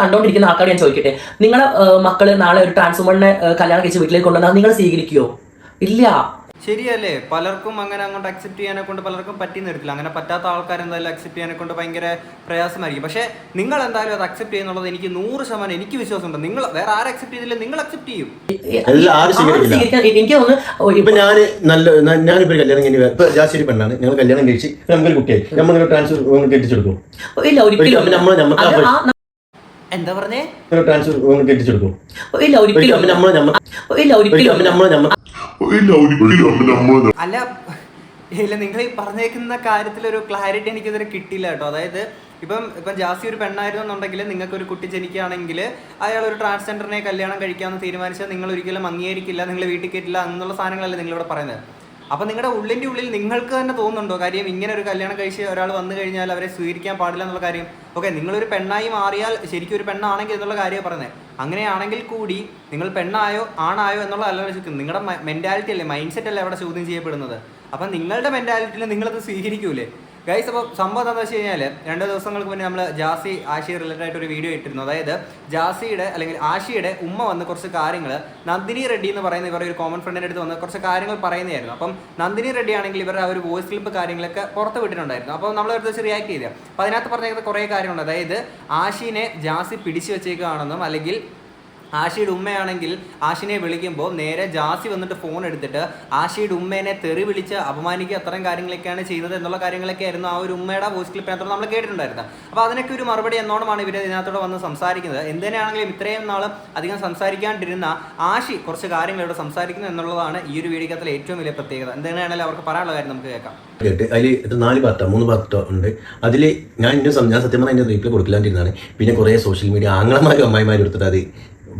കണ്ടോണ്ടിരിക്കുന്ന ആൾക്കാർ ഞാൻ ചോദിക്കട്ടെ? നിങ്ങളെ മക്കൾ നാളെ ഒരു ട്രാൻസ്ഫോമറിനെ കല്യാണം കഴിച്ച് വീട്ടിലേക്ക് കൊണ്ടുവന്നാൽ നിങ്ങൾ സ്വീകരിക്കുമോ ഇല്ല. ശരിയല്ലേ? പലർക്കും അങ്ങനെ അങ്ങോട്ട് അക്സെപ്റ്റ് ചെയ്യാനെ കൊണ്ട് പലർക്കും പറ്റിയെന്ന് വരത്തില്ല. അങ്ങനെ പറ്റാത്ത ആൾക്കാർ എന്തായാലും അക്സെപ്റ്റ് ചെയ്യാനെ കൊണ്ട് ഭയങ്കര പ്രയാസമായിരിക്കും. പക്ഷേ നിങ്ങൾ എന്തായാലും അത് അക്സെപ്റ്റ് ചെയ്യുന്നുള്ളത് എനിക്ക് നൂറ് ശതമാനം എനിക്ക് വിശ്വാസമുണ്ട്. നിങ്ങൾ വേറെ ആരും അക്സെപ്റ്റ് ചെയ്തില്ല നിങ്ങൾ അക്സെപ്റ്റ് ചെയ്യും. എനിക്ക് തോന്നുന്നു ഇപ്പൊ ഞാൻ നല്ല ഞാൻ- ഞാനിപ്പോ കല്യാണം കഴിഞ്ഞ് ഇപ്പൊ ജാശ്ശേരി പെണ്ണാണ്. ഞങ്ങൾ കല്യാണം കഴിച്ച് നമുക്കൊരു കുട്ടിയായി. നമ്മൾ ട്രാൻസ്ഫർ കെട്ടിച്ചെടുക്കും. ഇല്ല ഒരിക്കലും എന്താ പറഞ്ഞേ? ട്രാൻസ്ഫർ കെട്ടിച്ചെടുക്കും. ഇല്ല ഒരിക്കലും ഇല്ല ഒരിക്കലും അല്ല ഇല്ല നിങ്ങൾ ഈ പറഞ്ഞേക്കുന്ന കാര്യത്തിൽ ഒരു ക്ലാരിറ്റി എനിക്ക് ഇതുവരെ കിട്ടിയില്ല കേട്ടോ. അതായത് ഇപ്പം ഇപ്പം ജാസി ഒരു പെണ്ണായിരുന്നു എന്നുണ്ടെങ്കിൽ നിങ്ങൾക്ക് ഒരു കുട്ടി ജനിക്കുകയാണെങ്കിൽ അയാൾ ഒരു ട്രാൻസ്ജെൻഡറിനെ കല്യാണം കഴിക്കാമെന്ന് തീരുമാനിച്ചാൽ നിങ്ങൾ ഒരിക്കലും അംഗീകരിക്കില്ല നിങ്ങൾ വീട്ടിൽ കയറ്റില്ല എന്നുള്ള സാധനങ്ങളല്ലേ നിങ്ങളിവിടെ പറയുന്നത്. അപ്പം നിങ്ങളുടെ ഉള്ളിന്റെ ഉള്ളിൽ നിങ്ങൾക്ക് തന്നെ തോന്നുന്നുണ്ടോ? കാര്യം ഇങ്ങനെ ഒരു കല്യാണം കഴിച്ച് ഒരാൾ വന്നു കഴിഞ്ഞാൽ അവരെ സ്വീകരിക്കാൻ പാടില്ല എന്നുള്ള കാര്യം. ഓക്കെ നിങ്ങളൊരു പെണ്ണായി മാറിയാൽ ശരിക്കും ഒരു പെണ്ണാണെങ്കിൽ എന്നുള്ള കാര്യം പറയുന്നത്. അങ്ങനെയാണെങ്കിൽ കൂടി നിങ്ങൾ പെണ്ണായോ ആണായോ എന്നുള്ള ആലോചിക്കുന്നത് നിങ്ങളുടെ മെന്റാലിറ്റി അല്ലേ മൈൻഡ് സെറ്റ് അല്ലേ അവിടെ ചോദ്യം ചെയ്യപ്പെടുന്നത്? അപ്പം നിങ്ങളുടെ മെന്റാലിറ്റിയിൽ നിങ്ങളത് സ്വീകരിക്കൂലേ? ഗൈസ് അപ്പോൾ സംഭവം എന്താണെന്ന് വെച്ച് കഴിഞ്ഞാൽ രണ്ട് ദിവസങ്ങൾക്ക് മുന്നേ നമ്മൾ ജാസി ആഷി റിലേറ്റഡ് ആയിട്ട് ഒരു വീഡിയോ ഇട്ടിരുന്നു. അതായത് ജാസിയുടെ അല്ലെങ്കിൽ ആഷിയുടെ ഉമ്മ വന്ന് കുറച്ച് കാര്യങ്ങൾ നന്ദിനി റെഡ്ഡി എന്ന് പറയുന്ന ഇവരുടെ ഒരു കോമൺ ഫ്രണ്ടിന്റെ അടുത്ത് വന്ന് കുറച്ച് കാര്യങ്ങൾ പറയുന്നതായിരുന്നു. അപ്പം നന്ദിനി റെഡ്ഡി ആണെങ്കിൽ ഇവരുടെ ആ ഒരു വോയിസ് ക്ലിപ്പ് കാര്യങ്ങളൊക്കെ പുറത്ത് വിട്ടിട്ടുണ്ടായിരുന്നു. അപ്പോൾ നമ്മൾ അടുത്ത് വെച്ച് റിയാക്ട് ചെയ്തത് അപ്പോൾ അതിനകത്ത് പറഞ്ഞേക്കുന്ന കുറേ കാര്യങ്ങളുണ്ട്. അതായത് ആഷിനെ ജാസി പിടിച്ചു വെച്ചേക്കുകയാണെന്നും അല്ലെങ്കിൽ ആഷിയുടെ ഉമ്മയാണെങ്കിൽ ആഷിനെ വിളിക്കുമ്പോൾ നേരെ ജാസി വന്നിട്ട് ഫോൺ എടുത്തിട്ട് ആഷിയുടെ ഉമ്മേനെ തെറി വിളിച്ച് അപമാനിക്കുക അത്തരം കാര്യങ്ങളൊക്കെയാണ് ചെയ്യുന്നത് എന്നുള്ള കാര്യങ്ങളൊക്കെ ആയിരുന്നു ആ ഒരു ഉമ്മയുടെ വോയിസ് ക്ലിപ്പിനകത്തോടെ നമ്മൾ കേട്ടിട്ടുണ്ടായിരുന്നത്. അപ്പോൾ അതിനൊക്കെ ഒരു മറുപടി എന്നോണമാണ് ഇവർ ഇതിനകത്തോടെ വന്ന് സംസാരിക്കുന്നത്. എന്തിനാണെങ്കിലും ഇത്രയും നാൾ അധികം സംസാരിക്കാണ്ടിരുന്ന ആഷി കുറച്ച് കാര്യങ്ങൾ ഇവിടെ സംസാരിക്കുന്നു എന്നുള്ളതാണ് ഈ ഒരു വീഡിയോക്കകത്തിലെ ഏറ്റവും വലിയ പ്രത്യേകത. എന്തിനാണെങ്കിലും അവർക്ക് പറയാനുള്ള കാര്യം നമുക്ക് കേൾക്കാം. അതിൽ ഇത് നാല് പാർട്ടോ മൂന്ന് പാർട്ടോ ഉണ്ട്. അതിൽ ഞാൻ ഇന്നും ഞാൻ സത്യം പറഞ്ഞാൽ അതിന്റെ റീപ്ലൈ കൊടുക്കില്ലാണ്ടിരുന്നതാണ് പിന്നെ കുറേ സോഷ്യൽ മീഡിയ ആങ്ങളമാരും അമ്മായിമാരും എടുത്തിട്ട് അത്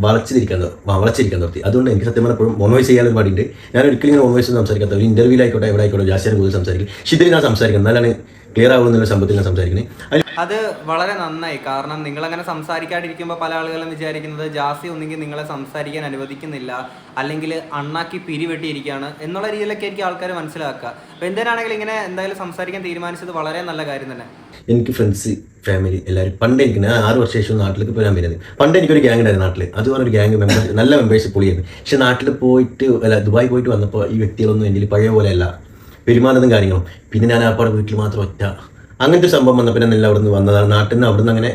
വളച്ചിരിക്കാൻ വളച്ചിരിക്കാൻ നിർത്തി. അതുകൊണ്ട് എനിക്ക് സത്യം പറഞ്ഞപ്പോഴും മോണോയ്സ് ചെയ്യാൻ ഒരു പാടിയുണ്ട് ഞാൻ ഒരിക്കലും ഇങ്ങനെ മോണോയ്സ് സംസാരിക്കാത്ത ഒരു ഇന്റർവ്യൂ ആയിക്കോട്ടെ എവിടെ ആയിക്കോട്ടെ ജാസ്യാൻ കൂടുതൽ സംസാരിക്കും. പക്ഷേ ഞാൻ സംസാരിക്കുന്നത് എന്നാലാണ് ക്ലിയർ ആവുന്നുള്ള സംഭവത്തിൽ ഞാൻ സംസാരിക്കുന്നത് അത് വളരെ നന്നായി. കാരണം നിങ്ങൾ അങ്ങനെ സംസാരിക്കാതിരിക്കുമ്പോൾ പല ആളുകളും വിചാരിക്കുന്നത് ജാസി ഒന്നെങ്കിൽ നിങ്ങളെ സംസാരിക്കാൻ അനുവദിക്കുന്നില്ല അല്ലെങ്കിൽ അണ്ണാക്കി പിരിവെട്ടിയിരിക്കുകയാണ് എന്നുള്ള രീതിയിലൊക്കെ എനിക്ക് ആൾക്കാർ മനസ്സിലാക്കുക. അപ്പോൾ എന്തിനാണെങ്കിലും ഇങ്ങനെ എന്തായാലും സംസാരിക്കാൻ തീരുമാനിച്ചത് വളരെ നല്ല കാര്യം തന്നെ. എനിക്ക് ഫ്രണ്ട്സ് ഫാമിലി എല്ലാവരും പണ്ട് എനിക്ക് ഞാൻ ആറ് വർഷം ശേഷം നാട്ടിലേക്ക് പോരാൻ വരുന്നത്. പണ്ട് എനിക്കൊരു ഗ്യാങ് ഉണ്ടായിരുന്നു നാട്ടിൽ അതുപോലെ ഒരു ഗ്യാങ് മെമ്പേഴ്സ് നല്ല മെമ്പേഴ്സ് പൊളിയായിരുന്നു പക്ഷെ നാട്ടിൽ പോയിട്ട് അല്ല ദുബായ് പോയിട്ട് വന്നപ്പോൾ ഈ വ്യക്തികളൊന്നും എന്റെ പഴയ പോലെ അല്ല. പെരുമാറുന്നതും കാര്യങ്ങളും. പിന്നെ ഞാൻ ആപ്പാട് വീട്ടിൽ മാത്രം ഒറ്റ. അങ്ങനത്തെ ഒരു സംഭവം വന്നപ്പോൾ എല്ലാം അവിടെ നിന്ന് വന്നതാണ് നാട്ടിൽ നിന്ന് അവിടെ നിന്ന് അങ്ങനെ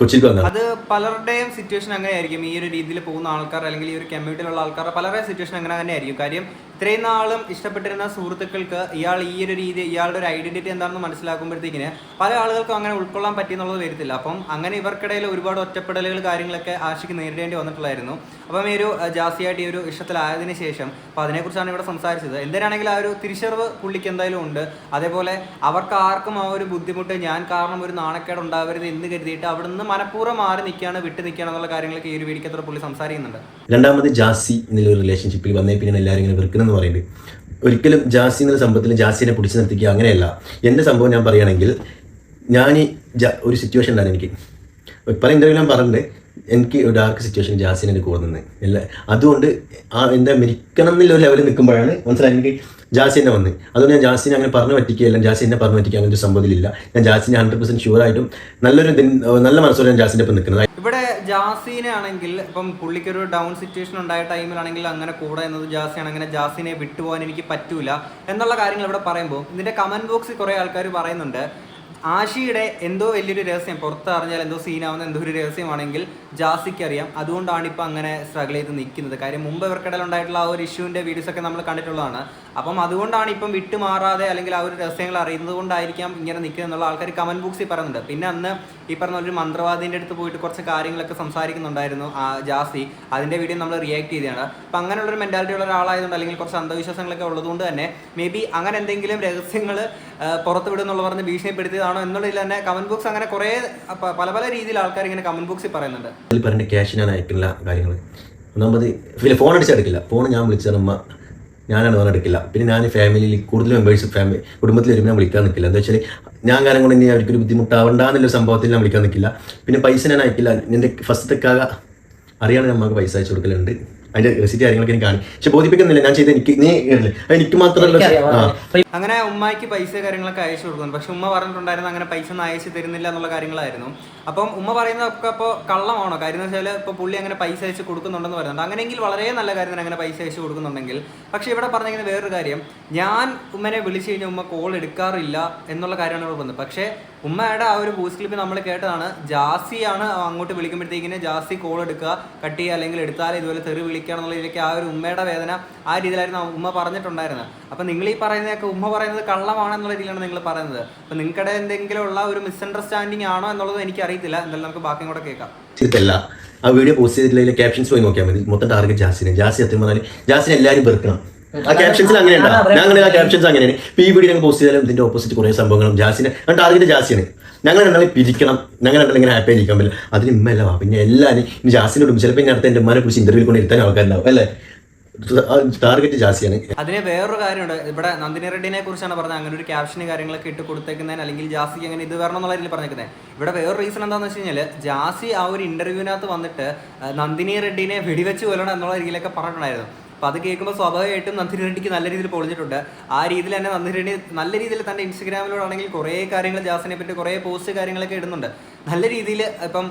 കൊച്ചിക്ക് വന്നത്. അത് പലരുടെയും സിറ്റുവേഷൻ അങ്ങനെ ആയിരിക്കും ഈ ഒരു രീതിയിൽ പോകുന്ന ആൾക്കാർ അല്ലെങ്കിൽ ഈ ഒരു കമ്മ്യൂണിറ്റിയിലുള്ള ആൾക്കാർ പലരുടെയും സിറ്റുവേഷൻ അങ്ങനെ തന്നെ ആയിരിക്കും കാര്യം ഇത്രയും നാളും ഇഷ്ടപ്പെട്ടിരുന്ന സുഹൃത്തുക്കൾക്ക് ഇയാൾ ഈ ഒരു രീതി ഇയാളുടെ ഒരു ഐഡന്റിറ്റി എന്താണെന്ന് മനസ്സിലാക്കുമ്പോഴത്തേക്കിന് പല ആളുകൾക്കും അങ്ങനെ ഉൾക്കൊള്ളാൻ പറ്റിയെന്നുള്ളത് വരത്തില്ല അപ്പം അങ്ങനെ ഇവർക്കിടയിൽ ഒരുപാട് ഒറ്റപ്പെടലുകൾ കാര്യങ്ങളൊക്കെ ആശയ്ക്ക് നേരിടേണ്ടി വന്നിട്ടുള്ളായിരുന്നു അപ്പം ഈ ഒരു ജാസിയായിട്ട് ഈ ഒരു ഇഷ്ടത്തിലായതിനു ശേഷം അപ്പോൾ അതിനെക്കുറിച്ചാണ് ഇവിടെ സംസാരിച്ചത്. എന്തിനാണെങ്കിലും ആ ഒരു തിരിച്ചറിവ് പുള്ളിക്ക് എന്തായാലും ഉണ്ട്. അതേപോലെ അവർക്ക് ആർക്കും ആ ഒരു ബുദ്ധിമുട്ട് ഞാൻ കാരണം ഒരു നാണക്കേട് ഉണ്ടാവരുത് എന്ന് കരുതിയിട്ട് അവിടുന്ന് മനഃപൂർവം മാറി നിൽക്കുകയാണ് വിട്ട് നിൽക്കുകയാണ് എന്നുള്ള കാര്യങ്ങളൊക്കെ ഈ ഒരു വീടിക്കത്ര പുള്ളി സംസാരിക്കുന്നുണ്ട്. രണ്ടാമത് ജാസി എന്നുള്ള റിലേഷൻഷിപ്പിൽ വന്നേ പിന്നെ എല്ലാവരും ഇങ്ങനെ വെറുക്കുന്നെന്ന് പറയുന്നത്. ഒരിക്കലും ജാസി എന്ന സംഭവത്തിൽ ജാസിനെ പിടിച്ചു നിർത്തിക്കുക അങ്ങനെയല്ല. എന്റെ സംഭവം ഞാൻ പറയുകയാണെങ്കിൽ ഞാൻ ഒരു സിറ്റുവേഷൻ ഉണ്ടായിരുന്നു എനിക്ക്. പല ഇന്റർവ്യൂ ഞാൻ പറഞ്ഞിട്ടുണ്ട് എനിക്ക് ഒരു ഡാർക്ക് സിറ്റുവേഷൻ ജാസിനെ എനിക്ക് കൂടുന്നത് അല്ല അതുകൊണ്ട് ആ എന്താ മരിക്കണം എന്നുള്ള ഒരു ലെവലിൽ നിൽക്കുമ്പോഴാണ് മനസ്സിലായി എനിക്ക് ജാസി എന്നെ വന്ന്. അതുകൊണ്ട് ഞാൻ ജാസിനെ അങ്ങനെ പറഞ്ഞു പറ്റിക്കുകയല്ല. ജാസി എന്നെ പറഞ്ഞു പറ്റിക്കുക അങ്ങനെ ഒരു സംഭവത്തിലില്ല. ഞാൻ ജാസിനെ ഹൺഡ്രഡ് പെർസെന്റ് ഷുവർ ആയിട്ടും നല്ലൊരു നല്ല മനസ്സോടെ ഞാൻ ജാസിന്റെ ഒപ്പം നിൽക്കുന്നത്. ഇവിടെ ജാസിനെ ആണെങ്കിൽ ഇപ്പം പുള്ളിക്കൊരു ഡൗൺ സിറ്റുവേഷൻ ഉണ്ടായ ടൈമിലാണെങ്കിൽ അങ്ങനെ കൂടെ എന്നത് ജാസിയാണ് അങ്ങനെ ജാസിനെ വിട്ടുപോകാൻ എനിക്ക് പറ്റൂല എന്നുള്ള കാര്യങ്ങൾ ഇവിടെ പറയുമ്പോൾ ഇതിന്റെ കമന്റ് ബോക്സിൽ കുറേ ആൾക്കാർ പറയുന്നുണ്ട് ആഷിയുടെ എന്തോ വലിയൊരു രഹസ്യം പുറത്ത് അറിഞ്ഞാൽ എന്തോ സീനാവുന്ന എന്തോ ഒരു രഹസ്യമാണെങ്കിൽ ജാസിക്ക് അറിയാം. അതുകൊണ്ടാണ് ഇപ്പം അങ്ങനെ സ്ട്രഗിൾ ചെയ്ത് നിൽക്കുന്നത്. കാര്യം മുമ്പ് ഇവർക്കിടയിൽ ഉണ്ടായിട്ടുള്ള ആ ഒരു ഇഷ്യൂവിന്റെ വീഡിയോസ് ഒക്കെ നമ്മൾ കണ്ടിട്ടുള്ളതാണ്. അപ്പം അതുകൊണ്ടാണ് ഇപ്പം വിട്ടുമാറാതെ അല്ലെങ്കിൽ ആ ഒരു രഹസ്യങ്ങൾ അറിയുന്നത് കൊണ്ടായിരിക്കാം ഇങ്ങനെ നിൽക്കുക എന്നുള്ള ആൾക്കാർ കമന്റ് ബോക്സിൽ പറയുന്നുണ്ട്. പിന്നെ അന്ന് ഈ പറഞ്ഞ ഒരു മന്ത്രവാദിന്റെ അടുത്ത് പോയിട്ട് കുറച്ച് കാര്യങ്ങളൊക്കെ സംസാരിക്കുന്നുണ്ടായിരുന്നു ആ ജാസി. അതിന്റെ വീഡിയോ നമ്മൾ റിയാക്ട് ചെയ്തതാണ്. അപ്പം അങ്ങനെയുള്ള ഒരു മെന്റാലിറ്റി ഉള്ള ഒരാളായതുകൊണ്ട് അല്ലെങ്കിൽ കുറച്ച് അന്ധവിശ്വാസങ്ങളൊക്കെ ഉള്ളതുകൊണ്ട് തന്നെ മേ ബി അങ്ങനെ എന്തെങ്കിലും രഹസ്യങ്ങൾ പുറത്ത് വിടുന്നുള്ള പറഞ്ഞ് ഭീഷണിപ്പെടുത്തിയതാണോ എന്നുള്ളതിൽ തന്നെ കമന്റ് ബോക്സ് അങ്ങനെ കുറേ പല പല രീതിയിൽ ആൾക്കാർ ഇങ്ങനെ കമന്റ് ബോക്സിൽ പറയുന്നുണ്ട്. ക്യാഷ് ഞാൻ അയക്കില്ല കാര്യങ്ങൾ ഒന്നാമത് ഫോൺ അടിച്ചെടുക്കില്ല. ഫോൺ ഞാൻ വിളിച്ചാൽ അമ്മ ഞാനാണ് ഫോൺ എടുക്കില്ല. പിന്നെ ഞാൻ ഫാമിലിയിൽ കൂടുതൽ മെമ്പേഴ്സ് ഫാമിലി കുടുംബത്തിൽ വരുമ്പോൾ ഞാൻ വിളിക്കാൻ നിൽക്കില്ല എന്താ വെച്ചാൽ ഞാൻ കാരണം കൊണ്ട് ഇനി അവർക്കൊരു ബുദ്ധിമുട്ടാവണ്ടെന്നുള്ള സംഭവത്തിൽ ഞാൻ വിളിക്കാൻ നിൽക്കില്ല പിന്നെ പൈസ ഞാൻ അയക്കില്ല. എന്റെ ഫസ്റ്റ് കാക അറിയാണ് നമുക്ക് പൈസ അയച്ചു കൊടുക്കലുണ്ട്. അതിന്റെ റെസിറ്റ് കാര്യങ്ങളൊക്കെ എനിക്ക് കാണും. പക്ഷെ ബോധിപ്പിക്കുന്നില്ല. ഞാൻ ചെയ്ത് എനിക്ക് നീ കേട്ടില്ലേ? അത് എനിക്ക് മാത്രമല്ല അങ്ങനെ ഉമ്മയ്ക്ക് പൈസ കാര്യങ്ങളൊക്കെ അയച്ചു കൊടുക്കുന്നു. പക്ഷെ ഉമ്മ പറഞ്ഞിട്ടുണ്ടായിരുന്നു അങ്ങനെ പൈസ ഒന്നും അയച്ചു തരുന്നില്ല എന്നുള്ള കാര്യങ്ങളായിരുന്നു. അപ്പം ഉമ്മ പറയുന്നതൊക്കെ അപ്പോൾ കള്ളമാണോ? കാര്യം എന്ന് വെച്ചാൽ ഇപ്പോൾ പുള്ളി അങ്ങനെ പൈസ അയച്ച് കൊടുക്കുന്നുണ്ടെന്ന് പറയുന്നുണ്ട്. അങ്ങനെയെങ്കിൽ വളരെ നല്ല കാര്യം തന്നെ അങ്ങനെ പൈസ അയച്ച് കൊടുക്കുന്നുണ്ടെങ്കിൽ. പക്ഷേ ഇവിടെ പറഞ്ഞിരിക്കുന്ന വേറൊരു കാര്യം. ഞാൻ ഉമ്മനെ വിളിച്ചു കഴിഞ്ഞാൽ ഉമ്മ കോൾ എടുക്കാറില്ല എന്നുള്ള കാര്യമാണ് ഇവിടെ പറഞ്ഞത് പക്ഷേ ഉമ്മയുടെ ആ ഒരു വോയിസ് ക്ലിപ്പ് നമ്മൾ കേട്ടതാണ്. ജാസിയാണ് അങ്ങോട്ട് വിളിക്കുമ്പോഴത്തേക്കിന് ജാസി കോൾ എടുക്കുക കട്ട് ചെയ്യുക അല്ലെങ്കിൽ എടുത്താൽ ഇതുപോലെ തെറി വിളിക്കുക എന്നുള്ള രീതിയിലേക്ക് ആ ഒരു ഉമ്മയുടെ വേദന ആ രീതിയിലായിരുന്നു ഉമ്മ പറഞ്ഞിട്ടുണ്ടായിരുന്നത്. അപ്പം നിങ്ങൾ ഈ പറയുന്നതൊക്കെ ഉമ്മ പറയുന്നത് കള്ളമാണെന്നുള്ള രീതിയിലാണ് നിങ്ങൾ പറയുന്നത്. അപ്പം നിങ്ങളുടെ എന്തെങ്കിലും ഉള്ള ഒരു മിസ്അണ്ടർസ്റ്റാൻഡിങ് ആണോ എന്നുള്ളത് എനിക്ക് അറിയത്തില്ല. എന്തായാലും നമുക്ക് ബാക്കിയും കൂടെ കേൾക്കാം. ചെയ്തിട്ടല്ല ആ വീഡിയോ പോസ്റ്റ് ചെയ്തിട്ടില്ല ക്യാപ്ഷൻസ് പോയി നോക്കിയാൽ മതി. മൊത്തം ടാർഗറ്റ് ജാസിനെ. ജാസി സത്യം പറഞ്ഞാൽ ജാസിനെ എല്ലാവരും വെറുക്കണം. ആ ക്യാപ്ഷൻസിൽ അങ്ങനെ ഞാൻ ഉണ്ടാവും ഞങ്ങൾ ആ ക്യാപ്ഷൻസ് അങ്ങനെയാണ്. പി വീഡിയോ ഞങ്ങൾ പോസ്റ്റ് ചെയ്താലും ഇതിന്റെ ഓപ്പോസിറ്റ് കുറേ സംഭവങ്ങളും ജാസിനെ ടാർഗറ്റ് ജാസിയാണ്. ഞങ്ങൾ രണ്ടാളെ പിരിക്കണം. ഞങ്ങൾ രണ്ടാളും ഇങ്ങനെ ഹാപ്പി ആയിരിക്കാൻ പറ്റില്ല. അതിന് ഇമ്മല്ല. പിന്നെ എല്ലാവരും ഇനി ജാസിനോടും ചിലപ്പോൾ ഇനി അടുത്ത എന്റെ ഉമ്മാനെ കുറിച്ച് ഇന്റർവ്യൂ കൊണ്ട് ഇരുത്താൻ ആൾക്കാരുണ്ടാവും. അല്ലേ? ടാർഗറ്റ് ജാസിയാണ്. അതിന് വേറൊരു കാര്യമുണ്ട്. ഇവിടെ നന്ദിനി റെഡ്ഡിനെ കുറിച്ചാണ് പറഞ്ഞത്. അങ്ങനെ ഒരു ക്യാപ്ഷന് കാര്യങ്ങളൊക്കെ ഇട്ട് കൊടുത്തേക്കുന്നതിന് അല്ലെങ്കിൽ ജാസിക്ക് അങ്ങനെ ഇത് വരണം എന്നുള്ള രീതിയിൽ പറഞ്ഞേക്കുന്നത് ഇവിടെ വേറൊരു റീസൺ എന്താണെന്ന് വെച്ച് കഴിഞ്ഞാൽ ജാസി ആ ഒരു ഇന്റർവ്യൂവിനകത്ത് വന്നിട്ട് നന്ദിനി റെഡ്ഡിനെ വെടിവെച്ച് കൊല്ലണം എന്നുള്ള രീതിയിലൊക്കെ പറഞ്ഞിട്ടുണ്ടായിരുന്നു. അപ്പോൾ അത് കേൾക്കുമ്പോൾ സ്വാഭാവികമായിട്ടും നന്ദിനി റെഡ്ഡിക്ക് നല്ല രീതിയിൽ പൊളിഞ്ഞിട്ടുണ്ട്. ആ രീതിയിൽ തന്നെ നന്ദിനി റെഡ്ഡി നല്ല രീതിയിൽ തന്റെ ഇൻസ്റ്റഗ്രാമിലൂടെയാണെങ്കിൽ കുറേ കാര്യങ്ങൾ ജാസിനെ പറ്റി കുറേ പോസ്റ്റ് കാര്യങ്ങളൊക്കെ ഇടുന്നുണ്ട്. നല്ല രീതിയിൽ ഇപ്പം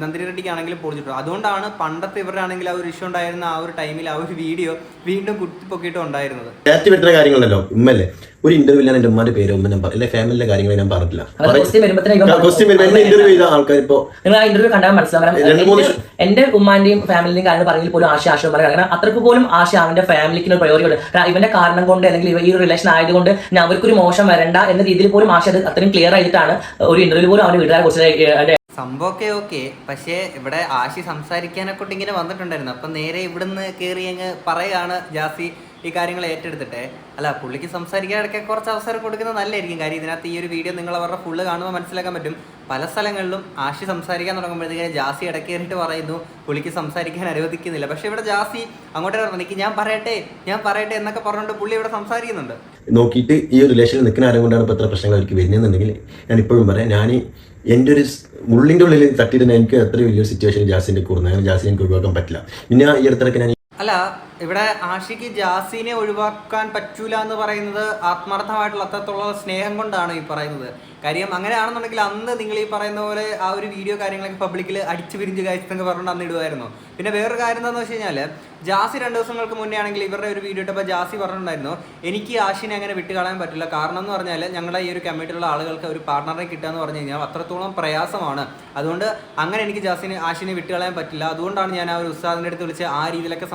നന്ദിനി റെഡ്ഡിക്ക് ആണെങ്കിലും പൊളിച്ചിട്ടുണ്ട് അതുകൊണ്ടാണ് പണ്ടത്തെ ഇവരുടെ ആണെങ്കിൽ ആ ഒരു ഇഷ്യൂ ഉണ്ടായിരുന്ന ആ ഒരു ടൈമിൽ ആ ഒരു വീഡിയോ വീണ്ടും കുത്തിപ്പൊക്കിയിട്ടും ഉണ്ടായിരുന്നത്. കയറ്റി പറ്റുന്ന കാര്യങ്ങളുണ്ടല്ലോ ഉമ്മല്ലേ? ഒരു ഇന്റർവ്യൂ ഞാൻ എന്റെ ഉമ്മാന്റെ പേര് ഉമ്മ ഞാൻ എന്റെ അല്ലെ ഫാമിലിയുടെ കാര്യങ്ങൾ ഞാൻ പറഞ്ഞില്ല ക്വസ്റ്റ്യൻ വരുമ്പോൾ എന്നെ ഇന്റർവ്യൂ ചെയ്ത ആൾക്കാർ ഇപ്പോ നിങ്ങൾ ആ ഇന്റർവ്യൂ കണ്ടാൽ മനസ്സിലാവും. എന്റെ- ഉമ്മാന്റെയും ഫാമിലിന്റെയും കാര്യങ്ങൾ പറഞ്ഞാൽ പോലും ആശയ ആശയം പറയാം കാരണം അത്രയ്ക്ക് പോലും ആശയ അവന്റെ ഫാമിലിക്ക് ഒരു പ്രയോജനം ഉണ്ട്. കാരണം ഇവന്റെ കാരണം കൊണ്ട് അല്ലെങ്കിൽ ഈ ഒരു റിലേഷൻ ആയതുകൊണ്ട് ഞാൻ അവർക്കൊരു മോശം വരണ്ട എന്ന രീതിയിൽ പോലും ആശയ അത് അത്രയും ക്ലിയർ ആയിട്ടാണ് ഒരു ഇന്റർവ്യൂ പോലും അവന്റെ വീട്ടുകാരെ കുറിച്ച് സംഭവമൊക്കെ ഓക്കെ. പക്ഷേ ഇവിടെ ആശി സംസാരിക്കാനൊക്കെ ഇങ്ങനെ വന്നിട്ടുണ്ടായിരുന്നു. അപ്പം നേരെ ഇവിടുന്ന് കയറി അങ്ങ് പറയാണ് ജാസി. ഈ കാര്യങ്ങൾ ഏറ്റെടുത്തിട്ട്. അല്ല പുള്ളിക്ക് ഇടയ്ക്ക് കുറച്ച് അവസരം കൊടുക്കുന്നത് നല്ലതായിരിക്കും. കാര്യം ഇതിനകത്ത് ഈ ഒരു വീഡിയോ നിങ്ങൾ അവരുടെ ഫുള്ള് കാണുമ്പോൾ മനസ്സിലാക്കാൻ പറ്റും. പല സ്ഥലങ്ങളിലും ആശി സംസാരിക്കാൻ തുടങ്ങുമ്പോഴത്തേക്കും ജാസി ഇടയ്ക്ക് കയറിയിട്ട് പറയുന്നു. പുള്ളിക്ക് സംസാരിക്കാൻ അനുവദിക്കുന്നില്ല. പക്ഷെ ഇവിടെ ജാസി അങ്ങോട്ടേ പറഞ്ഞു എനിക്ക് ഞാൻ പറയട്ടെ ഞാൻ പറയട്ടെ എന്നൊക്കെ പറഞ്ഞുകൊണ്ട് പുള്ളി ഇവിടെ സംസാരിക്കുന്നുണ്ട്. നോക്കിയിട്ട് ഈ ഒരു റിലേഷനിൽ നിൽക്കുന്ന ആരും കൊണ്ടാണ് ഇപ്പോൾ ഇത്ര പ്രശ്നങ്ങൾ അവർക്ക് വരുന്നതെന്നുണ്ടെങ്കിൽ ഞാൻ ഇപ്പോഴും പറയാം ഞാൻ എന്റെ ഒരു ഉള്ളിന്റെ ഉള്ളിൽ തട്ടിയിട്ട് എനിക്ക് അത്ര വലിയൊരു സിറ്റുവേഷൻ ജാസിന്റെ കൂടുന്നത് അങ്ങനെ ജാസിനെ എനിക്ക് ഒഴിവാക്കാൻ പറ്റില്ല. പിന്നെ ഈ അടുത്തിടയ്ക്ക് ഞാൻ അല്ല ഇവിടെ ആഷിക്ക് ജാസിനെ ഒഴിവാക്കാൻ പറ്റൂല എന്ന് പറയുന്നത് ആത്മാർത്ഥമായിട്ടുള്ള അത്രത്തോളം സ്നേഹം കൊണ്ടാണ് ഈ പറയുന്നത്. കാര്യം അങ്ങനെയാണെന്നുണ്ടെങ്കിൽ അന്ന് നിങ്ങൾ ഈ പറയുന്ന പോലെ ആ ഒരു വീഡിയോ കാര്യങ്ങളൊക്കെ പബ്ലിക്കിൽ അടിച്ചു പിരിஞ்ச് കഴിച്ചെന്നൊക്കെ പറഞ്ഞുകൊണ്ട് അന്ന് ഇടുമായിരുന്നു പിന്നെ വേറൊരു കാര്യം എന്താണെന്ന് വെച്ച് കഴിഞ്ഞാൽ ജാസി രണ്ട് ദിവസങ്ങൾക്ക് മുന്നേ ആണെങ്കിൽ ഇവരുടെ ഒരു വീഡിയോ ഇട്ടപ്പോൾ ജാസി പറഞ്ഞിട്ടുണ്ടായിരുന്നു എനിക്ക് ആഷിനെ അങ്ങനെ വിട്ടുകളയാൻ പറ്റില്ല. കാരണം എന്ന് പറഞ്ഞാൽ ഞങ്ങളുടെ ഈ ഒരു കമ്മിറ്റിയിലുള്ള ആളുകൾക്ക് ഒരു പാർട്ണറെ കിട്ടുക പറഞ്ഞു കഴിഞ്ഞാൽ അത്രത്തോളം പ്രയാസമാണ്. അതുകൊണ്ട് അങ്ങനെ എനിക്ക് ജാസിനെ ആഷിനെ വിട്ടുകളയാൻ പറ്റില്ല. അതുകൊണ്ടാണ് ഞാൻ ആ ഒരു ഉസ്താദിന്റെ അടുത്ത് വിളിച്ച് ആ രീതിയിലൊക്കെ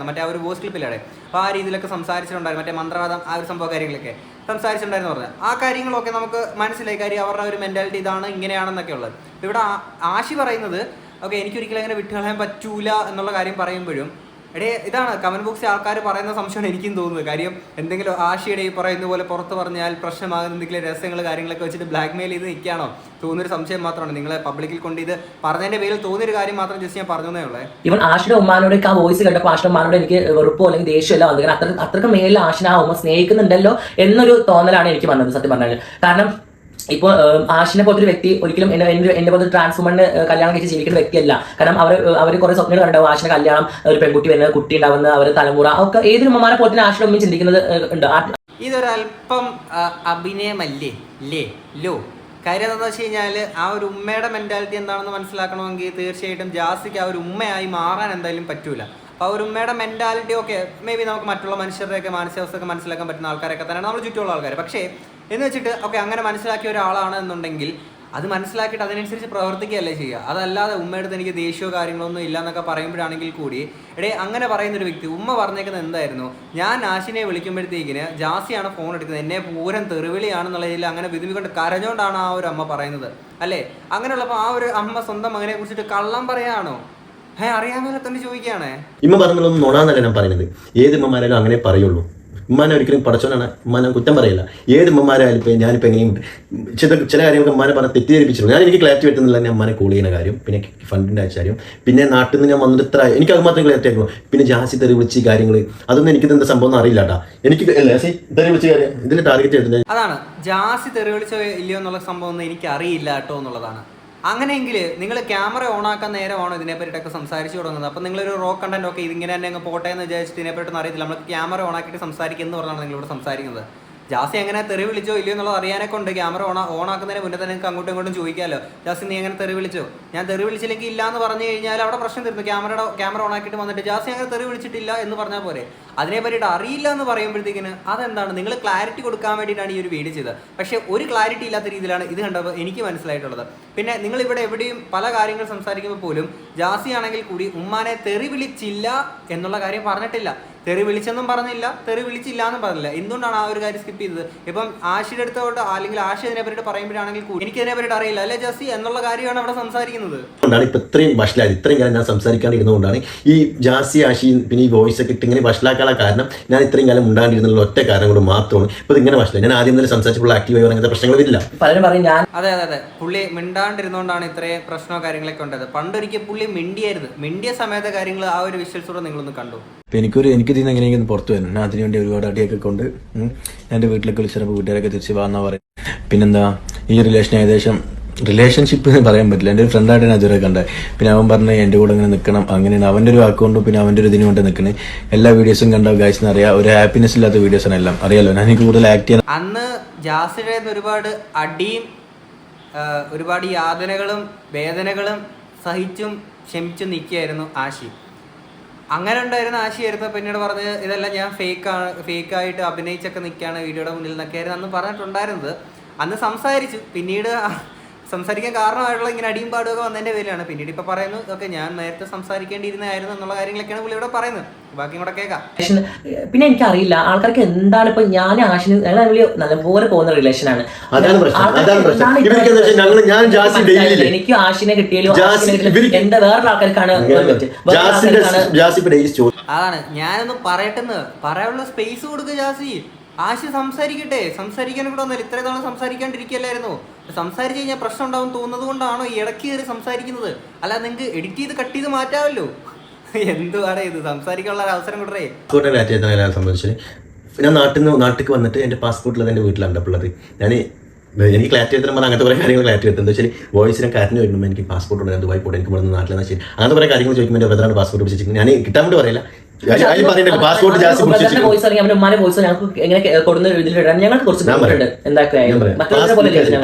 സംസാരിച്ചിട്ടുണ്ടായിരുന്നു. മറ്റേ ആ ഒരു വോയിസ് ക്ലിപ്പിലൂടെ അപ്പോൾ ആ രീതിയിലൊക്കെ സംസാരിച്ചിട്ടുണ്ടായിരുന്നു. മറ്റേ മന്ത്രവാദം ആ ഒരു സംഭവ കാര്യങ്ങളൊക്കെ സംസാരിച്ചിട്ടുണ്ടായിരുന്നു പറഞ്ഞത്. ആ കാര്യങ്ങളൊക്കെ നമുക്ക് മനസ്സിലായി. കാര്യം അവരുടെ ഒരു മെന്റാലിറ്റി ഇതാണ് ഇങ്ങനെയാണെന്നൊക്കെ ഉള്ളത്. ഇവിടെ ആശി പറയുന്നത് ഓക്കെ എനിക്കൊരിക്കലും അങ്ങനെ വിട്ടുകളയാൻ പറ്റൂല എന്നുള്ള കാര്യം പറയുമ്പോഴും എടേ ഇതാണ് കമന്റ് ബോക്സിൽ ആൾക്കാർ പറയുന്ന സംശയമാണ് എനിക്കും തോന്നുന്നത്. കാര്യം എന്തെങ്കിലും ആശയുടെ ഈ പറയുന്ന പോലെ പുറത്ത് പറഞ്ഞാൽ പ്രശ്നമാകുന്ന എന്തെങ്കിലും രഹസ്യങ്ങൾ കാര്യങ്ങളൊക്കെ വെച്ചിട്ട് ബ്ലാക്ക് മെയിൽ ചെയ്ത് നിൽക്കുകയാണോ? തോന്നിയൊരു സംശയം മാത്രമാണ്. നിങ്ങളെ പബ്ലിക്കിൽ കൊണ്ട് ഇത് പറഞ്ഞതിന്റെ പേരിൽ തോന്നിയൊരു കാര്യം മാത്രം ജസ്റ്റ് ഞാൻ പറഞ്ഞതേ ഉള്ളേ. ഇവൻ ആശയുടെ ഉമ്മാനോട് ആ വോയിസ് കേട്ടപ്പോൾ ആഷിന്റെ ഉമ്മാനോട് എനിക്ക് വെറുപ്പോ അല്ലെങ്കിൽ ദേഷ്യമല്ല വന്നത് കാരണം അത്ര അത്രയ്ക്ക് മേലിൽ ആഷിനെ ആ ഉമ്മ സ്നേഹിക്കുന്നുണ്ടല്ലോ എന്നൊരു തോന്നലാണ് എനിക്ക് വന്നത് സത്യം പറഞ്ഞാൽ കാരണം ഇപ്പോൾ ആഷിനെ പോലത്തെ ഒരു വ്യക്തി ഒരിക്കലും എന്നെ എന്റെ പോലത്തെ ട്രാൻസ്ഫോമറിന് കല്യാണം കഴിച്ച് ജീവിക്കുന്ന വ്യക്തിയല്ല. കാരണം അവർ അവർ കുറെ സ്വപ്നങ്ങൾ കണ്ടാവും ആഷിനെ കല്യാണം ഒരു പെൺകുട്ടി വരുന്നത് കുട്ടി ഉണ്ടാവുന്ന അവരുടെ തലമുറ ഒക്കെ ഏതൊരു മമാരെ പോലെ തന്നെ ആഷിന്റെ ഒന്നും ചിന്തിക്കുന്നത് ഉണ്ട്. ഇതൊരല്പം അഭിനയമല്ലേ? ലേ ലോ? കാര്യം എന്താണെന്ന് വെച്ച് കഴിഞ്ഞാൽ ആ ഒരു ഉമ്മയുടെ മെന്റാലിറ്റി എന്താണെന്ന് മനസ്സിലാക്കണമെങ്കിൽ തീർച്ചയായിട്ടും ജാസിക്ക് ആ ഒരു ഉമ്മയായി മാറാൻ എന്തായാലും പറ്റൂല. അപ്പോൾ ആ ഒരു ഉമ്മയുടെ മെന്റാലിറ്റി ഒക്കെ മേ ബി നമുക്ക് മറ്റുള്ള മനുഷ്യരുടെയൊക്കെ മാനസികാവസ്ഥ ഒക്കെ മനസ്സിലാക്കാൻ പറ്റുന്ന ആൾക്കാരൊക്കെ തന്നെയാണ് നമ്മൾ ചുറ്റുമുള്ള ആൾക്കാർ പക്ഷേ എന്ന് വെച്ചിട്ട് ഓക്കെ അങ്ങനെ മനസ്സിലാക്കിയ ഒരാളാണ് എന്നുണ്ടെങ്കിൽ അത് മനസ്സിലാക്കിയിട്ട് അതിനനുസരിച്ച് പ്രവർത്തിക്കുകയല്ലേ ചെയ്യുക. അതല്ലാതെ ഉമ്മയുടെ എനിക്ക് ദേഷ്യമോ കാര്യങ്ങളൊന്നും ഇല്ല എന്നൊക്കെ പറയുമ്പോഴാണെങ്കിൽ കൂടി എടേ അങ്ങനെ പറയുന്ന ഒരു വ്യക്തി ഉമ്മ പറഞ്ഞേക്കുന്നത് എന്തായിരുന്നു? ഞാൻ ആശിനെ വിളിക്കുമ്പോഴത്തേക്കിന് ജാസിയാണ് ഫോൺ എടുക്കുന്നത്. എന്നെ പൂരം തെറിവിളിയാണെന്നുള്ള രീതിയിൽ അങ്ങനെ വിധിമിക്കൊണ്ട് കൊണ്ട് കരഞ്ഞോണ്ടാണ് ആ ഒരു അമ്മ പറയുന്നത്. അല്ലേ? അങ്ങനെയുള്ളപ്പോൾ ആ ഒരു അമ്മ സ്വന്തം മകനെ കുറിച്ചിട്ട് കള്ളം പറയാണോ? ഏ അറിയാൻ മേലെ തന്നെ ചോദിക്കുകയാണേ. ഇമ്മ പറഞ്ഞതൊന്നും നുണാന്നല്ല ഞാൻ പറയുന്നത്. ഏത് ഉമ്മമാരായാലും അങ്ങനെ പറയുള്ളൂ. ഉമ്മാനെ ഒരിക്കലും പടച്ചോനാണ്. ഉമ്മാനെ കുറ്റം പറയില്ല. ഏത് ഉമ്മമാരായാലും ഇപ്പം ഞാനിപ്പോൾ എങ്ങനെയും ചില ചില കാര്യങ്ങൾക്ക് ഉമ്മാനെ പറഞ്ഞ് തെറ്റിദ്ധരിപ്പിച്ചിട്ടുണ്ട്. ഞാൻ എനിക്ക് ക്ലാരിറ്റി പറ്റുന്നില്ല ഞാൻ ഉമ്മാനെ കൂൾ ചെയ്യുന്ന കാര്യം. പിന്നെ ഫണ്ടിന്റെ അയച്ച കാര്യം. പിന്നെ നാട്ടിൽ നിന്ന് ഞാൻ വന്നിട്ട് ഇത്ര എനിക്ക് അത് മാത്രം ക്ലാരിറ്റി ആയിരുന്നു പിന്നെ ജാസി തെറി വിളിച്ച് കാര്യങ്ങൾ അതൊന്നും എനിക്ക് എന്താ സംഭവം അറിയില്ല കേട്ടാ എനിക്ക് ജാസി തെറി വിളിച്ച് കാര്യം ഇതിൽ ടാർഗറ്റ് അതാണ്. ജാസി തെറിവിളിച്ചോ ഇല്ലയോ എന്നുള്ള സംഭവം ഒന്നും എനിക്ക് അറിയില്ല കേട്ടോ എന്നുള്ളതാണ്. അങ്ങനെയെങ്കിൽ നിങ്ങൾ ക്യാമറ ഓൺ ആക്കാൻ നേരമാണോ ഇതിനെപ്പറ്റിയിട്ടൊക്കെ സംസാരിച്ചു തുടങ്ങുന്നത്? അപ്പം നിങ്ങളൊരു റോ കണ്ടന്റ് ഒക്കെ ഇതിങ്ങനെ തന്നെ അങ്ങ് പോട്ടെ എന്ന് വിചാരിച്ചിട്ട് ഇതിനെപ്പറ്റി അറിയത്തില്ല. നമ്മൾ ക്യാമറ സംസാരിക്കുക എന്ന് പറഞ്ഞാണ് നിങ്ങളിവിടെ സംസാരിക്കുന്നത്. ജാസി എങ്ങനെ തെറി വിളിച്ചോ ഇല്ലയോ എന്നുള്ളത് അറിയാനൊക്കെ ഉണ്ട് ക്യാമറ ഓൺ ആക്കുന്നതിന് മുന്നേ തന്നെ നിങ്ങൾക്ക് അങ്ങോട്ടും ഇങ്ങോട്ടും ചോദിക്കാമല്ലോ ജാസി നീ എങ്ങനെ തെറി വിളിച്ചോ? ഞാൻ തെറി വിളിച്ചില്ലെങ്കിൽ ഇല്ല എന്ന് പറഞ്ഞു കഴിഞ്ഞാൽ അവിടെ പ്രശ്നം തീർന്നു. ക്യാമറയുടെ ക്യാമറ ഓൺ ആക്കിയിട്ട് വന്നിട്ട് ജാസി അങ്ങനെ തെറി വിളിച്ചിട്ടില്ല എന്ന് പറഞ്ഞാൽ പോരെ. അതിനെ പറ്റിയിട്ട് അറിയില്ല എന്ന് പറയുമ്പോഴത്തേക്കിന് അതെന്താണ്? നിങ്ങൾ ക്ലാരിറ്റി കൊടുക്കാൻ വേണ്ടിയിട്ടാണ് ഈ ഒരു വീഡിയോ ചെയ്തത്. പക്ഷേ ഒരു ക്ലാരിറ്റി ഇല്ലാത്ത രീതിയിലാണ് ഇത് കണ്ടപ്പോൾ എനിക്ക് മനസ്സിലായിട്ടുള്ളത്. പിന്നെ നിങ്ങൾ ഇവിടെ എവിടെയും പല കാര്യങ്ങൾ സംസാരിക്കുമ്പോൾ പോലും ജാസി ആണെങ്കിൽ കൂടി ഉമ്മാനെ തെറി വിളിച്ചില്ല എന്നുള്ള കാര്യം പറഞ്ഞിട്ടില്ല. തെറി വിളിച്ചെന്നും പറഞ്ഞില്ല തെറി വിളിച്ചില്ല എന്നും പറഞ്ഞില്ല. എന്തുകൊണ്ടാണ് ആ ഒരു കാര്യം സ്കിപ്പ് ചെയ്തത്? ഇപ്പം ആശയുടെ അടുത്തോട്ട് അല്ലെങ്കിൽ ആശ ഇതിനെ പറ്റി പറയുമ്പോഴാണെങ്കിൽ കൂടി എനിക്ക് ഇതിനെ പറ്റി അറിയില്ല. അല്ലെ ജാസി? എന്നുള്ള കാര്യമാണ് അവിടെ സംസാരിക്കുന്നത്. അതുകൊണ്ടാണ് ഇപ്പൊ ഇത്രയും വഷലായത് ഇത്രയും കാലം ഞാൻ സംസാരിക്കാണ്ടിരുന്നതുകൊണ്ടാണ് ഈ ജാസി ആശയും പിന്നെ ഈ വോയിസ് ഒക്കെ ഇട്ട് ഇങ്ങനെ വഷലാക്കാനുള്ള കാരണം ഞാൻ ഇത്രയും കാലം ഉണ്ടാണ്ടിരുന്നുള്ള ഒറ്റ കാരണം കൊണ്ട് മാത്രമാണ് ഇപ്പൊ ഇങ്ങനെ വഷലായി ഞാൻ ആദ്യം തന്നെ സംസാരിച്ചപ്പോൾ ആക്റ്റീവായി അങ്ങനത്തെ പ്രശ്നങ്ങൾ വരില്ല. പലരും പറയും ഞാൻ അതെ അതെ അതെ. പുള്ളി മിണ്ടാണ്ടിരുന്നോണ്ടാണ് ഇത്രയും പ്രശ്നമോ കാര്യങ്ങളൊക്കെ ഉണ്ടായത് പണ്ടൊരിക്കൽ പുള്ളി മിണ്ടിയായിരുന്നു. മിണ്ടിയ സമയത്തെ കാര്യങ്ങൾ ആ ഒരു വിശ്വസൂടെ നിങ്ങളൊന്ന് കണ്ടു? എനിക്കൊരു എനിക്ക് ഇതിന് എങ്ങനെയെങ്കിലും പുറത്തു വരണം. ഞാൻ അതിനുവേണ്ടി ഒരുപാട് അടിയൊക്കെ കൊണ്ട് എന്റെ വീട്ടിലൊക്കെ വിളിച്ചപ്പോൾ വീട്ടുകാരൊക്കെ തിരിച്ച് വന്നാ പറയും പിന്നെന്താ ഈ റിലേഷൻ ഏകദേശം റിലേഷൻഷിപ്പ് എന്ന് പറയാൻ പറ്റില്ല. എന്റെ ഒരു ഫ്രണ്ടായിട്ട് ഞാൻ ഇതുവരെ കണ്ടത്. പിന്നെ അവൻ പറഞ്ഞ് എന്റെ കൂടെ ഇങ്ങനെ നിൽക്കണം. അങ്ങനെയാണ് അവന്റെ ഒരു അക്കൗണ്ടും പിന്നെ അവന്റെ ഒരു ഇതിനു കൊണ്ട് നിൽക്കണേ. എല്ലാ വീഡിയോസും കണ്ട ഗൈസ് അറിയാം. ഒരു ഹാപ്പിനെസ് ഇല്ലാത്ത വീഡിയോസ് ആണ് എല്ലാം. അറിയാലോ? ഞാൻ കൂടുതൽ ആക്ട് ചെയ്യാൻ അന്ന് ജാസിയുടെ ഒരുപാട് അടിയും ഒരുപാട് യാതനകളും വേദനകളും സഹിച്ചും ക്ഷമിച്ചും നിൽക്കുകയായിരുന്നു ആശി. അങ്ങനെ ഉണ്ടായിരുന്ന ആശയായിരുന്നു പിന്നീട് പറഞ്ഞ് ഇതെല്ലാം ഞാൻ ഫേക്ക് ഫേക്ക് ആയിട്ട് അഭിനയിച്ചൊക്കെ നിൽക്കുകയാണ് വീഡിയോയുടെ മുന്നിൽ നിന്നൊക്കെയായിരുന്നു അന്ന് പറഞ്ഞിട്ടുണ്ടായിരുന്നത്. അന്ന് സംസാരിച്ചു. പിന്നീട് സംസാരിക്കാൻ കാരണമായിട്ടുള്ള ഇങ്ങനെ അടിയും പാടുമൊക്കെ വന്നതിന്റെ പേരിലാണ്. പിന്നീട് ഇപ്പോൾ പറയുന്നു ഓക്കെ ഞാൻ നേരത്തെ സംസാരിക്കേണ്ടിയിരുന്നായിരുന്നു എന്നുള്ള കാര്യങ്ങളൊക്കെയാണ് പുള്ളി ഇവിടെ പറയുന്നത്. ബാക്കിയും കൂടെ കേൾക്കാം. പിന്നെ എനിക്കറിയില്ല ആൾക്കാർക്ക് എന്താണ് ഇപ്പൊ ഞാൻ ആഷിന് ഞങ്ങൾ തമ്മിൽ നല്ലപോലെ പോകുന്ന റിലേഷൻ ആണ്. പ്രശ്നം. അതാണ് പ്രശ്നം. ഇവർക്ക് എന്താ ഞാൻ ജാസി ഡെയിലി എനിക്ക് ആഷിനെ കിട്ടിയാലും ജാസി ഇവർക്ക് എന്താ വേറെ ആൾക്കാർക്കാണ് അതാണ് ഞാനൊന്ന് പറയട്ടെന്ന്. പറയാനുള്ള സ്പേസ് കൊടുക്കുക ജാസി. ആശി സംസാരിക്കട്ടെ. സംസാരിക്കാൻ കൂടെ വന്നില്ല ഇത്രയും തവണ സംസാരിക്കാണ്ടിരിക്കല്ലായിരുന്നു സംസാരിച്ച് കഴിഞ്ഞാൽ പ്രശ്നം ഉണ്ടാവും തോന്നുന്നത് കൊണ്ടാണോ ഇടയ്ക്ക് കയറി സംസാരിക്കുന്നത്? അല്ല നിങ്ങൾക്ക് എഡിറ്റ് ചെയ്ത് കട്ട് ചെയ്ത് മാറ്റാമല്ലോ. എന്തുവാടേ ഇത്? സംസാരിക്കാനുള്ള ഒരു അവസരം കൊടുത്തേ. പാസ്പോർട്ടിന്റെ ഡാറ്റ ചെയ്ത കാര്യം സംബന്ധിച്ച്? ഞാൻ നാട്ടിൽ നിന്ന് നാട്ടിലേക്ക് വന്നിട്ട് എന്റെ പാസ്പോർട്ടിൽ എന്റെ വീട്ടിലാണ് ഉള്ളത്. ഞാൻ എനിക്ക് ക്ലാറ്റ് എടുത്തിട്ട് പറഞ്ഞാൽ അങ്ങനത്തെ കുറേ കാര്യങ്ങൾ ക്ലാറ്റ് എടുത്തത് എന്താ വെച്ചാൽ വോയിസിനെ കാറ്റിന് വരുമ്പോൾ എനിക്ക് പാസ്പോർട്ട് ഉണ്ട് ദുബായ് പോട്ടെ എനിക്ക് ഇവിടെ നാട്ടിലെന്ന് ശരി. അങ്ങനത്തെ കുറേ കാര്യങ്ങൾ ചോദിക്കുമ്പോൾ എന്റെ പാസ്പോർട്ട് വെച്ചിട്ട് ഞാൻ കിട്ടാൻ വേണ്ടി പറയില്ല.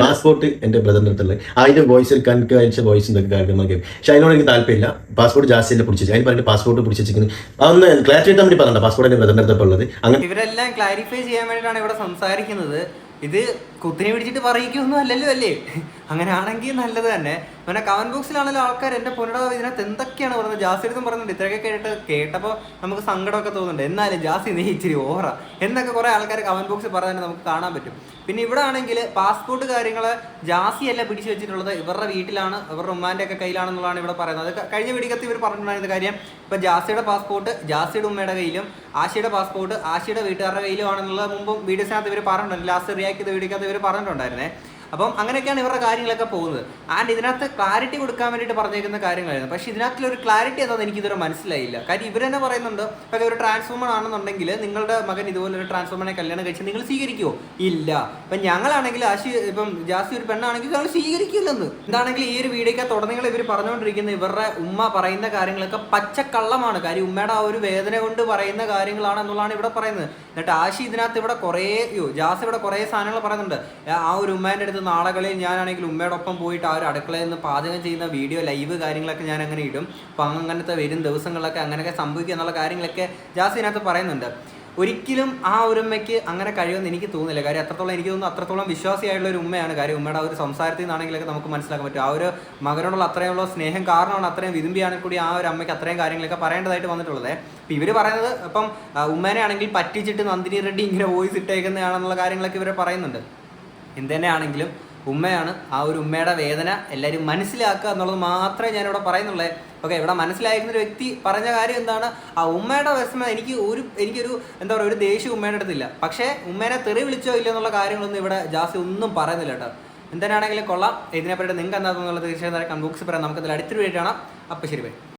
പാസ്പോർട്ട് എന്റെ ബ്രദറിന്റെ അടുത്തുള്ളത് അതിന്റെ വോയിസ് എനിക്ക് അയച്ച വോയിസ് കാര്യങ്ങളൊക്കെ പക്ഷെ അതിനോട് എനിക്ക് താല്പര്യമില്ല. പാസ്പോർട്ട് ജാസ്തിയല്ലേ പിടിച്ചു അതിന് പറഞ്ഞിട്ട് പാസ്പോർട്ട് പിടിച്ചിരിക്കുന്നത് അതൊന്ന് ക്ലാരിഫൈ ചെയ്യാൻ വേണ്ടി പറഞ്ഞ പാസ്പോർട്ട് എന്റെ ബ്രദറിന്റെ അടുത്തുള്ളത് ഉള്ളത്. അങ്ങനെ ഇവരെല്ലാം ക്ലാരിഫൈ ചെയ്യാൻ വേണ്ടിയിട്ടാണ് ഇവിടെ സംസാരിക്കുന്നത്. ഇത് കുത്തിനെ പിടിച്ചിട്ട് പറയിക്കൊന്നും അല്ലല്ലോ അല്ലേ? അങ്ങനെ ആണെങ്കിൽ നല്ലത് തന്നെ. പിന്നെ കമന്റ് ബോക്സിലാണല്ലോ ആൾക്കാർ എന്റെ പുനട ഇതിനകത്ത് എന്തൊക്കെയാണ് പറയുന്നത്? ജാസി എടുത്തും പറയുന്നുണ്ട്. ഇത്രയൊക്കെ കേട്ട് കേട്ടപ്പോൾ നമുക്ക് സങ്കടമൊക്കെ തോന്നുന്നുണ്ട്. എന്നാലും ജാസി നീ ഇച്ചിരി ഓവറാ. എന്നൊക്കെ കുറേ ആൾക്കാർ കമന്റ് ബോക്സിൽ പറഞ്ഞാൽ നമുക്ക് കാണാൻ പറ്റും. പിന്നെ ഇവിടെ ആണെങ്കിൽ പാസ്പോർട്ട് കാര്യങ്ങൾ ജാസിയല്ല പിടിച്ചു വെച്ചിട്ടുള്ളത്? ഇവരുടെ വീട്ടിലാണ് ഇവരുടെ ഉമ്മാന്റെ ഒക്കെ കയ്യിലാണെന്നുള്ളതാണ് ഇവിടെ പറയുന്നത്. അത് കഴിഞ്ഞ വീടിക്കത്ത് ഇവർ പറഞ്ഞിട്ടുണ്ടായിരുന്ന കാര്യം ഇപ്പം ജാസിയുടെ പാസ്പോർട്ട് ജാസിയുടെ ഉമ്മയുടെ കയ്യിലും ആശയുടെ പാസ്പോർട്ട് ആശയുടെ വീട്ടുകാരുടെ കയ്യിലും ആണെന്നുള്ളത് മുമ്പും വീഡിയോസിനകത്ത് ഇവർ പറഞ്ഞിട്ടുണ്ട്. ലാസ്റ്റ് റിയാക്ട് ചെയ്ത് വീഡിയോക്കകത്ത് ഇവർ പറഞ്ഞിട്ടുണ്ടായിരുന്നേ. അപ്പം അങ്ങനെയൊക്കെയാണ് ഇവരുടെ കാര്യങ്ങളൊക്കെ പോകുന്നത്. ആൻഡ് ഇതിനകത്ത് ക്ലാരിറ്റി കൊടുക്കാൻ വേണ്ടിയിട്ട് പറഞ്ഞേക്കുന്ന കാര്യങ്ങളായിരുന്നു. പക്ഷേ ഇതിനകത്തുള്ള ഒരു ക്ലാരിറ്റി എന്താണെന്ന് എനിക്ക് ഇതുവരെ മനസ്സിലായില്ല. കാര്യം ഇവർ തന്നെ പറയുന്നുണ്ട് ഒരു ട്രാൻസ്ഫോമർ ആണെന്നുണ്ടെങ്കിൽ നിങ്ങളുടെ മകൻ ഇതുപോലെ ഒരു ട്രാൻസ്ഫോമറിനെ കല്യാണം കഴിച്ച് നിങ്ങൾ സ്വീകരിക്കുമോ ഇല്ല. ഇപ്പം ഞങ്ങളാണെങ്കിൽ ആശി ഇപ്പം ജാസ്തി ഒരു പെണ്ണാണെങ്കിൽ ഞങ്ങൾ സ്വീകരിക്കില്ലെന്ന്. എന്താണെങ്കിൽ ഈ ഒരു വീഡിയോക്ക് തുടർന്ന് ഇവർ പറഞ്ഞുകൊണ്ടിരിക്കുന്ന ഇവരുടെ ഉമ്മ പറയുന്ന കാര്യങ്ങളൊക്കെ പച്ചക്കള്ളമാണ്. കാര്യം ഉമ്മയുടെ ആ ഒരു വേദന കൊണ്ട് പറയുന്ന കാര്യങ്ങളാണ് എന്നുള്ളതാണ് ഇവിടെ പറയുന്നത്. എന്നിട്ട് ആശി ഇതിനകത്ത് ഇവിടെ കുറേ ജാസ് ഇവിടെ കുറേ സാധനങ്ങൾ പറയുന്നുണ്ട്. ആ ഒരു ഉമ്മേന്റെ അടുത്ത് നാളകളിൽ ഞാനാണെങ്കിൽ ഉമ്മയുടെ ഒപ്പം പോയിട്ട് ആ ഒരു അടുക്കളയിൽ നിന്ന് പാചകം ചെയ്യുന്ന വീഡിയോ ലൈവ് കാര്യങ്ങളൊക്കെ ഞാൻ അങ്ങനെ ഇടും. അപ്പം അങ്ങനത്തെ വരും ദിവസങ്ങളിലൊക്കെ അങ്ങനെയൊക്കെ സംഭവിക്കുക എന്നുള്ള കാര്യങ്ങളൊക്കെ ജാസ് ഇതിനകത്ത് പറയുന്നുണ്ട്. ഒരിക്കലും ആ ഒരു ഉമ്മയ്ക്ക് അങ്ങനെ കഴിയുമെന്ന് എനിക്ക് തോന്നുന്നില്ല. കാര്യം അത്രത്തോളം എനിക്ക് തോന്നുന്നു അത്രത്തോളം വിശ്വാസിയായിട്ടുള്ള ഒരു ഉമ്മയാണ്. കാര്യം ഉമ്മയുടെ ആ ഒരു സംസാരത്തിൽ നിന്നാണെങ്കിലൊക്കെ നമുക്ക് മനസ്സിലാക്കാൻ പറ്റും. ആ ഒരു മകനോടുള്ള അത്രയുള്ള സ്നേഹം കാരണമാണ് അത്രയും വിതുമ്പിയാണെങ്കിൽ കൂടി ആ ഒരു അമ്മയ്ക്ക് അത്രയും കാര്യങ്ങളൊക്കെ പറയേണ്ടതായിട്ട് വന്നിട്ടുള്ളത്. ഇപ്പം ഇവർ പറയുന്നത് ഇപ്പം ഉമ്മേനെ ആണെങ്കിൽ പറ്റിച്ചിട്ട് നന്ദിനി റെഡ്ഡി ഇങ്ങനെ വോയിസ് ഇട്ടേക്കുന്നതാണെന്നുള്ള കാര്യങ്ങളൊക്കെ ഇവർ പറയുന്നുണ്ട്. എന്ത് തന്നെയാണെങ്കിലും ഉമ്മയാണ് ആ ഒരു ഉമ്മയുടെ വേദന എല്ലാവരും മനസ്സിലാക്കുക എന്നുള്ളത് മാത്രമേ ഞാനിവിടെ പറയുന്നുള്ളേ. ഓക്കെ ഇവിടെ മനസ്സിലായിരുന്ന ഒരു വ്യക്തി പറഞ്ഞ കാര്യം എന്താണ്? ആ ഉമ്മയുടെ വിഷമം എനിക്ക് ഒരു എനിക്കൊരു എന്താ പറയുക ഒരു ദേഷ്യം ഉമ്മയുടെ അടുത്തില്ല പക്ഷേ ഉമ്മേനെ തെറി വിളിച്ചോ ഇല്ല എന്നുള്ള കാര്യങ്ങളൊന്നും ഇവിടെ ജാസ്തി ഒന്നും പറയുന്നില്ല കേട്ടോ. എന്തിനാണെങ്കിലും കൊള്ളാം. ഇതിനെപ്പറ്റി നിങ്ങൾക്ക് എന്താണെന്നുള്ളത് തീർച്ചയായും കമന്റ് ബോക്സിൽ പറയാം. നമുക്ക് ഇതിൽ അടുത്തൊരു കാണാം. അപ്പോൾ ശരി ബൈ